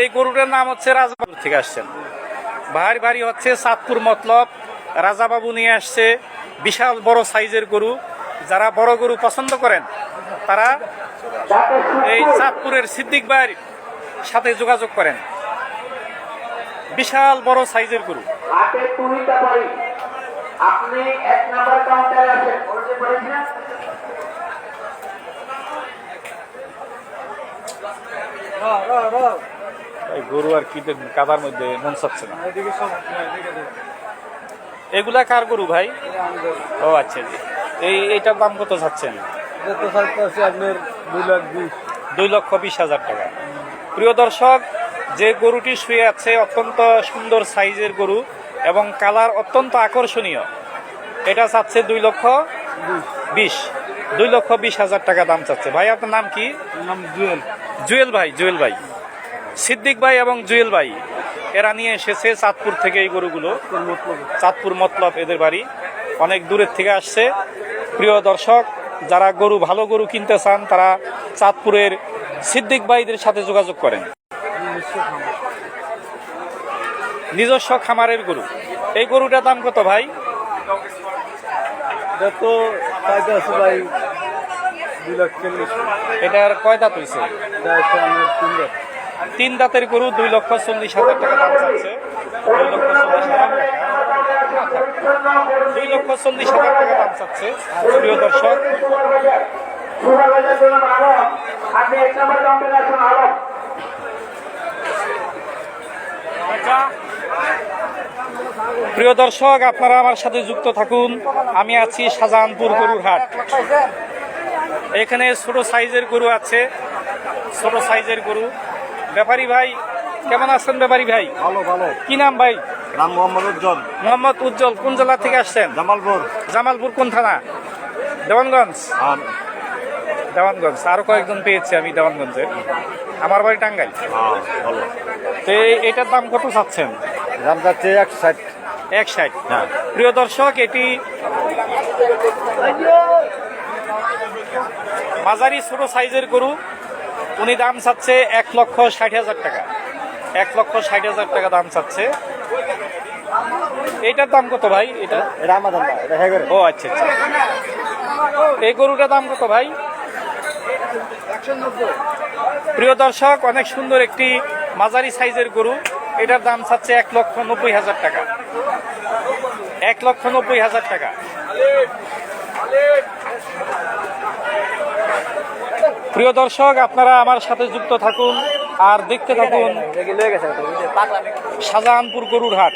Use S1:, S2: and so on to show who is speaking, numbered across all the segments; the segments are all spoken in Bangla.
S1: এই গরুটার নাম হচ্ছে রাজাবাবু থেকে আসছেন। ভারী ভারী হচ্ছে চাঁদপুর মতলব। রাজাবাবু নিয়ে আসছে বিশাল বড় সাইজের গরু। যারা বড় গরু পছন্দ করেন তারা এই চাঁদপুরের সিদ্দিক ভাইয়ের সাথে যোগাযোগ করেন। বিশাল বড় সাইজের গরু।
S2: আপনি এক নাম্বার কাউন্টারে আছেন বলতে পারেছিলেন
S1: এই গরু আর কি কাদার মধ্যে মন চাচ্ছে না। এগুলা কার গরু ভাই? ও আচ্ছা জি। এই এইটার দাম কত চাচ্ছেন?
S3: আপনার দুই লাখ বিশ
S1: দুই লক্ষ বিশ হাজার টাকা। প্রিয় দর্শক যে গরুটি শুয়ে আছে অত্যন্ত সুন্দর সাইজের গরু এবং কালার অত্যন্ত আকর্ষণীয়। এটা চাচ্ছে দুই লক্ষ বিশ। দুই লক্ষ বিশ হাজার টাকা দাম চাচ্ছে। ভাই আপনার নাম কি?
S3: নাম জুয়েল।
S1: জুয়েল ভাই জুয়েল ভাই। সিদ্দিক ভাই এবং জুয়েল ভাই এরা নিয়ে এসেছে চাঁদপুর থেকে এই গরুগুলো। চাঁদপুর মতলব এদের বাড়ি। অনেক দূরের থেকে আসছে। প্রিয় দর্শক যারা গরু ভালো গরু কিনতে চান তারা চাঁদপুরের সিদ্দিক ভাইদের সাথে যোগাযোগ করেন। নিজস্ব খামারের গরু। এই গরুটার দাম কত ভাই? এটার কয় দাঁত হয়েছে
S3: এটা হচ্ছে আমার তিন
S1: দাঁতের গরু দুই লক্ষ চল্লিশ হাজার টাকা দাম চাচ্ছে। দুই লক্ষ চল্লিশ হাজার টাকা দাম চাচ্ছে। প্রিয় দর্শক প্রিয় দর্শক, আপনারা আমার সাথে যুক্ত থাকুন। আমি আছি শাহজাহানপুর গরুর হাট। এখানে ছোট সাইজের গরু আছে। ছোট সাইজের গরু। ব্যাপারী ভাই কেমন আছেন ব্যাপারী ভাই?
S3: ভালো ভালো।
S1: কি নাম ভাই?
S3: নাম মোহাম্মদ উজ্জ্বল।
S1: মোহাম্মদ উজ্জ্বল কোন জেলা থেকে আসছেন?
S3: জামালপুর।
S1: জামালপুর কোন থানা? দেওয়ানগঞ্জ? দেওয়ানগঞ্জ। আরও কয়েকজন পেয়েছি আমি দেওয়ানগঞ্জে। আমার বাড়ি টাঙ্গাইল।
S3: হ্যাঁ ভালো।
S1: তো এটার দাম কত চাচ্ছেন?
S3: দাম যাচ্ছে একশো ষাট
S1: এক ষাট
S3: হ্যাঁ।
S1: প্রিয় দর্শক এটি মাঝারি ছোট সাইজের গরু। উনি দাম চাচ্ছে এক লক্ষ ষাট হাজার টাকা। এক লক্ষ ষাট হাজার টাকা দাম চাচ্ছে। এইটার দাম কত ভাই? এটা?
S3: এটা হ্যাঁ
S1: ও আচ্ছা আচ্ছা। এই গরুটার দাম কত ভাই? প্রিয় দর্শক অনেক সুন্দর একটি মাঝারি সাইজের গরু। এটার দাম চাচ্ছে এক লক্ষ নব্বই হাজার টাকা। এক লক্ষ নব্বই হাজার টাকা। প্রিয় দর্শক আপনারা আমার সাথে যুক্ত থাকুন আর দেখতে থাকুন শাহজাহানপুর গরুর হাট।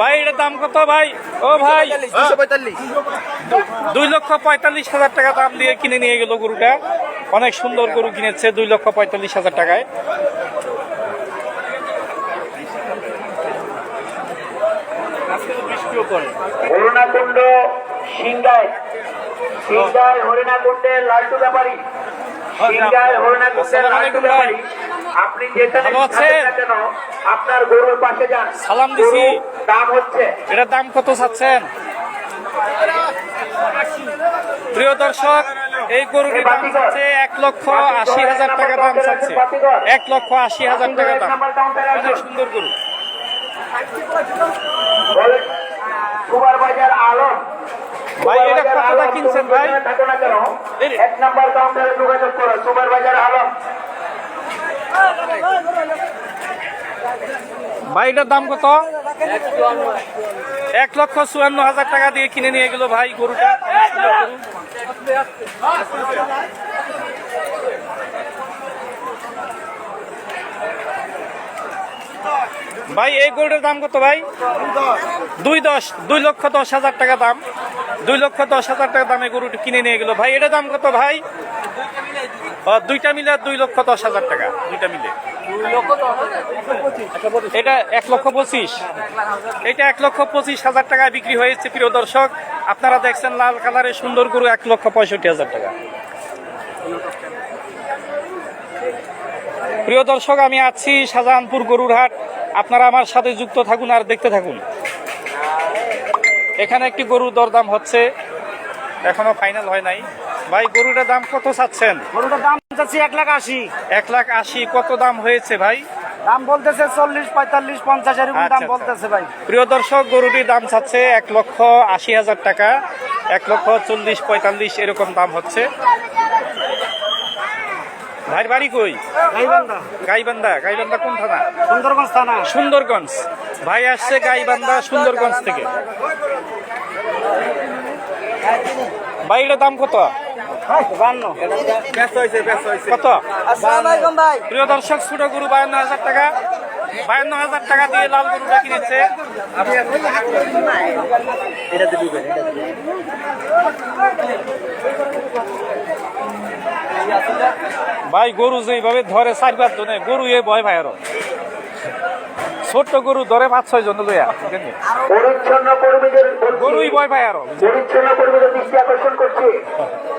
S1: ভাই এটার দাম কত ভাই? ও ভাই দুই লক্ষ পঁয়তাল্লিশ হাজার টাকা দাম দিয়ে কিনে নিয়ে গেল গরুটা। অনেক সুন্দর গরু কিনেছে দুই লক্ষ পঁয়তাল্লিশ হাজার টাকায়।
S2: হরিণাকুণ্ড সিংগায় সিংগায় হরিণাকুণ্ডের লালটু ব্যাপারী। সিংগায় হরিণাকুণ্ডের
S1: আসসালামু
S2: লালটু
S1: আলাইকুম ভাই।
S2: ব্যাপারী আপনি যেখানে
S1: ভালো আছেন?
S2: থাকেন না কেন আপনার গরুর পাশে যান।
S1: সালাম দিছি।
S2: দাম হচ্ছে।
S1: এটার দাম কত চাচ্ছেন? প্রিয় দর্শক এই গরুটির দাম চাচ্ছে এক লক্ষ আশি হাজার টাকা দাম চাচ্ছে। এক লক্ষ আশি হাজার টাকা দাম। অনেক সুন্দর গরু। ভাই, এটা কিনছেন ভাই? ভাই এটার দাম কত? এক লক্ষ চুয়ান্ন হাজার টাকা দিয়ে কিনে নিয়ে গেল ভাই গরুটা। ভাই এই গোল্ডের দাম কত ভাই? দুই দশ দুই লক্ষ দশ হাজার টাকা দাম। দুই লক্ষ দশ হাজার টাকা দামে গরুটি কিনে নিয়ে গেল। ভাই, এটা দাম কত ভাই? দুইটা মিলে দুই লক্ষ দশ হাজার টাকা, দুইটা মিলে। এটা এক লক্ষ পঁচিশ। এটা এক লক্ষ পঁচিশ হাজার টাকায় বিক্রি হয়েছে, প্রিয় দর্শক। আপনারা দেখছেন লাল কালারের সুন্দর গরু, এক লক্ষ পঁয়ষট্টি হাজার টাকা। প্রিয় দর্শক, আমি আছি শাহজাহানপুর গরুর হাট আপনারা আমার সাথে যুক্ত থাকুন আর দেখতে থাকুন। এখানে একটি গরু দরদাম হচ্ছে এখনও ফাইনাল হয় নাই। ভাই গরুটার দাম কত চাচ্ছেন?
S3: গরুটার দাম চাচ্ছি এক লাখ আশি।
S1: এক লাখ আশি কত দাম হয়েছে ভাই?
S3: দাম বলতেছে চল্লিশ পঁয়তাল্লিশ পঞ্চাশ এরকম
S1: আচ্ছা,
S3: দাম
S1: আচ্ছা।
S3: বলতেছে ভাই।
S1: প্রিয় দর্শক গরুটির দাম চাচ্ছে এক লক্ষ আশি হাজার টাকা এক লক্ষ চল্লিশ পঁয়তাল্লিশ এরকম দাম হচ্ছে। ভাইয়ের বাড়ি কই?
S3: গাইবান্ধা।
S1: গাইবান্ধা। গাইবান্ধা কোন থানা?
S3: সুন্দরগঞ্জ থানা।
S1: সুন্দরগঞ্জ। ভাই আসছে গাইবান্ধা সুন্দরগঞ্জ থেকে। ভাই এটার দাম কত? কত? প্রিয় দর্শক ছোট গরু বায়ান্ন হাজার টাকা। বায়ান্ন হাজার টাকা দিয়ে লাল গরুটা কিনেছে। ভাই গরু যেভাবে ধরে চার পাঁচ জনে গরু এ ভয় ভাই আরও। ছোট্ট গরু ধরে পাঁচ ছয় জন লইয়া
S2: পরিচ্ছন্ন কর্মীদের
S1: গরুই ভয় ভাই আরও।
S2: পরিচ্ছন্ন কর্মীদের দৃষ্টি আকর্ষণ করছি।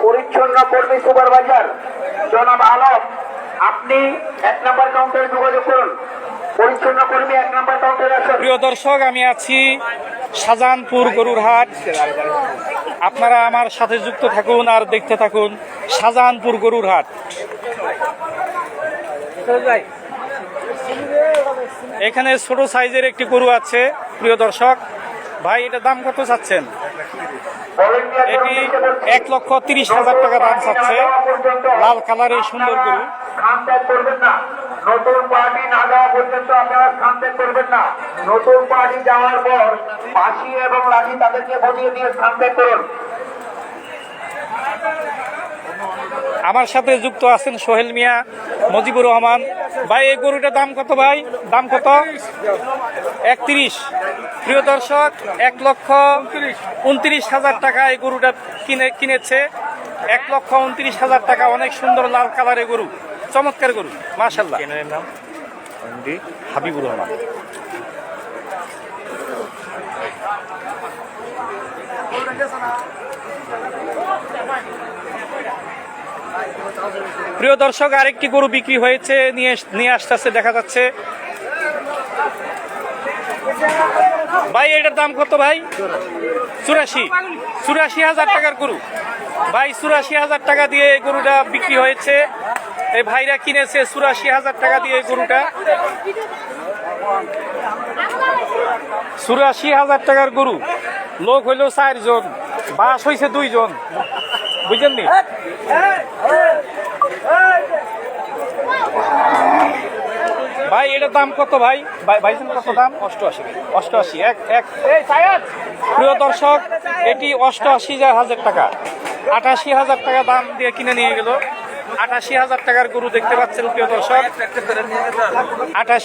S2: পরিচ্ছন্ন কর্মী সুপারভাইজার জনাব আলম আপনি এক নাম্বার কাউন্টারে যোগাযোগ করুন। পরিচ্ছন্ন কর্মী এক নাম্বার কাউন্টারে আসুন।
S1: প্রিয় দর্শক আমি আছি শাহজাহানপুর গরুর হাট আপনারা আমার সাথে যুক্ত থাকুন আর দেখতে থাকুন শাহজাহানপুর গরুর হাট। এখানে ছোট সাইজের একটি গরু আছে, প্রিয় দর্শক। ভাই, এটা দাম কত চাচ্ছেন? এটি এক লক্ষ তিরিশ হাজার টাকা দাম চাচ্ছে। লাল কালারের সুন্দর গরু।
S2: খান ত্যাগ করবেন না। নতুন পার্টি না যাওয়া পর্যন্ত আপনারা খান ত্যাগ করবেন না। নতুন পার্টি যাওয়ার পর বাঁশি এবং লাঠি তাদেরকে বজিয়ে দিয়ে খান ত্যাগ করুন।
S1: আমার সাথে যুক্ত আছেন সোহেল মিয়া, মজিবুর রহমান। ভাই, এই গরুটার দাম কত ভাই? দাম কত? একত্রিশ। প্রিয় দর্শক, এক লক্ষ উনত্রিশ হাজার টাকা এই গরুটা কিনে কিনেছে। এক লক্ষ উনত্রিশ হাজার টাকা, অনেক সুন্দর লাল কালারের গরু। চমৎকার গরু মাশাল্লাহ নাম? হাবিবুর রহমান। প্রিয় দর্শক আরেকটি গরু বিক্রি হয়েছে নিয়ে নিয়ে আসতেছে দেখা যাচ্ছে। ভাই এটার দাম কত ভাই? চুরাশি। চুরাশি হাজার টাকার গরু। ভাই চুরাশি হাজার টাকা দিয়ে গরুটা বিক্রি হয়েছে। এই ভাইরা কিনেছে চুরাশি হাজার টাকা দিয়ে এই গরুটা। চুরাশি হাজার টাকার গরু। লোক হইল চারজন বাস হয়েছে দুইজন। বুঝলেন নি? ভাই এটার দাম কত ভাই? ভাই ভাইজান কত দাম? অষ্টআশি। অষ্টআশি এক এক। প্রিয় দর্শক এটি অষ্টআশি হাজার টাকা। আটাশি হাজার টাকা দাম দিয়ে কিনে নিয়ে গেল। আটাশি হাজার টাকার গরু দেখতে পাচ্ছেন প্রিয় দর্শক। আটাশি